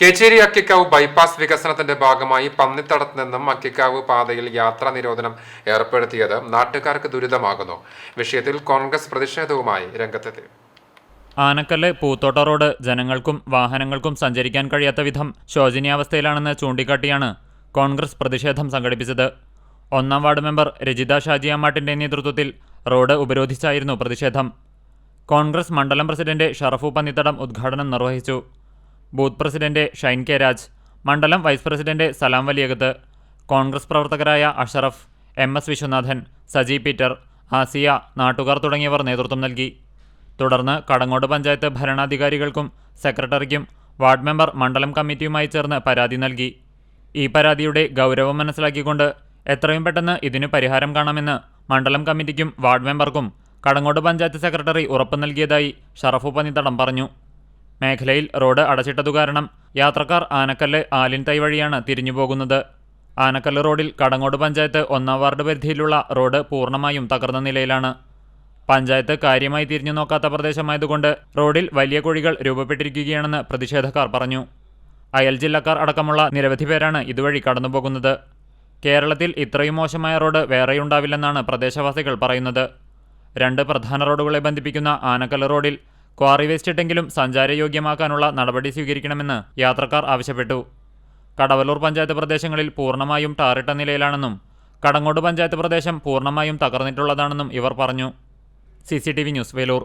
Kecheri Akkikkavu bypass വികസനത്തിന്റെ ഭാഗമായി പന്നിത്തടത്ത് നിന്നും അക്കിക്കാവ് പാതയിൽ യാത്രാ നിരോധനം ഏർപ്പെടുത്തിയത് നാട്ടുകാർക്ക് ദുരിതമാകുന്നു. വിഷയത്തിൽ കോൺഗ്രസ് പ്രതിഷേധവുമായി രംഗത്തെത്തി. ആനക്കല്ല് പൂത്തോട്ട റോഡ് ജനങ്ങൾക്കും വാഹനങ്ങൾക്കും സഞ്ചരിക്കാൻ കഴിയാത്ത വിധം ശോചനീയാവസ്ഥയിലാണെന്ന് ചൂണ്ടിക്കാട്ടിയാണ് കോൺഗ്രസ് പ്രതിഷേധം സംഘടിപ്പിച്ചത്. ഒന്നാം വാർഡ് മെമ്പർ രജിത ഷാജിയാമാട്ടിന്റെ നേതൃത്വത്തിൽ റോഡ് ഉപരോധിച്ചായിരുന്നു പ്രതിഷേധം. കോൺഗ്രസ് മണ്ഡലം പ്രസിഡന്റ് ഷറഫു പന്നിത്തടം ഉദ്ഘാടനം നിർവഹിച്ചു. Booth president Shine K Raj മണ്ഡലം വൈസ് പ്രസിഡന്റ് സലാം വലിയകത്ത് കോൺഗ്രസ് പ്രവർത്തകരായ Ashraf M S Viswanathan Saji Peter Asiya നാട്ടുകാർ തുടങ്ങിയവർ നേതൃത്വം നൽകി. തുടർന്ന് കടങ്ങോട് പഞ്ചായത്ത് ഭരണാധികാരികൾക്കും സെക്രട്ടറിക്കും വാർഡ് മെമ്പർ മണ്ഡലം കമ്മിറ്റിയുമായി ചേർന്ന് പരാതി നൽകി. ഈ പരാതിയുടെ ഗൗരവം മനസ്സിലാക്കിക്കൊണ്ട് എത്രയും പെട്ടെന്ന് ഇതിനു പരിഹാരം കാണാമെന്ന് മണ്ഡലം കമ്മിറ്റിക്കും വാർഡ് മെമ്പർക്കും കടങ്ങോട് പഞ്ചായത്ത് സെക്രട്ടറി ഉറപ്പ് നൽകിയതായി ഷറഫു പന്നിത്തടം പറഞ്ഞു. മേഖലയിൽ റോഡ് അടച്ചിട്ടതു കാരണം യാത്രക്കാർ ആനക്കല്ല് ആലിൻതൈ വഴിയാണ് തിരിഞ്ഞുപോകുന്നത്. ആനക്കല്ല് റോഡിൽ കടങ്ങോട് പഞ്ചായത്ത് ഒന്നാം വാർഡ് പരിധിയിലുള്ള റോഡ് പൂർണമായും തകർന്ന നിലയിലാണ്. പഞ്ചായത്ത് കാര്യമായി തിരിഞ്ഞു നോക്കാത്ത പ്രദേശമായതുകൊണ്ട് റോഡിൽ വലിയ കുഴികൾ രൂപപ്പെട്ടിരിക്കുകയാണെന്ന് പ്രതിഷേധക്കാർ പറഞ്ഞു. അയൽ ജില്ലക്കാർ അടക്കമുള്ള നിരവധി പേരാണ് ഇതുവഴി കടന്നുപോകുന്നത്. കേരളത്തിൽ ഇത്രയും മോശമായ റോഡ് വേറെയുണ്ടാവില്ലെന്നാണ് പ്രദേശവാസികൾ പറയുന്നത്. രണ്ട് പ്രധാന റോഡുകളെ ബന്ധിപ്പിക്കുന്ന ആനക്കല്ല് റോഡിൽ ക്വാറി വേസ്റ്റ് ഇട്ടെങ്കിലും സഞ്ചാരയോഗ്യമാക്കാനുള്ള നടപടി സ്വീകരിക്കണമെന്ന് യാത്രക്കാർ ആവശ്യപ്പെട്ടു. കടവലൂർ പഞ്ചായത്ത് പ്രദേശങ്ങളിൽ പൂർണമായും ടാറിട്ട നിലയിലാണെന്നും കടങ്ങോട് പഞ്ചായത്ത് പ്രദേശം പൂർണമായും തകർന്നിട്ടുള്ളതാണെന്നും ഇവർ പറഞ്ഞു. C news Velur.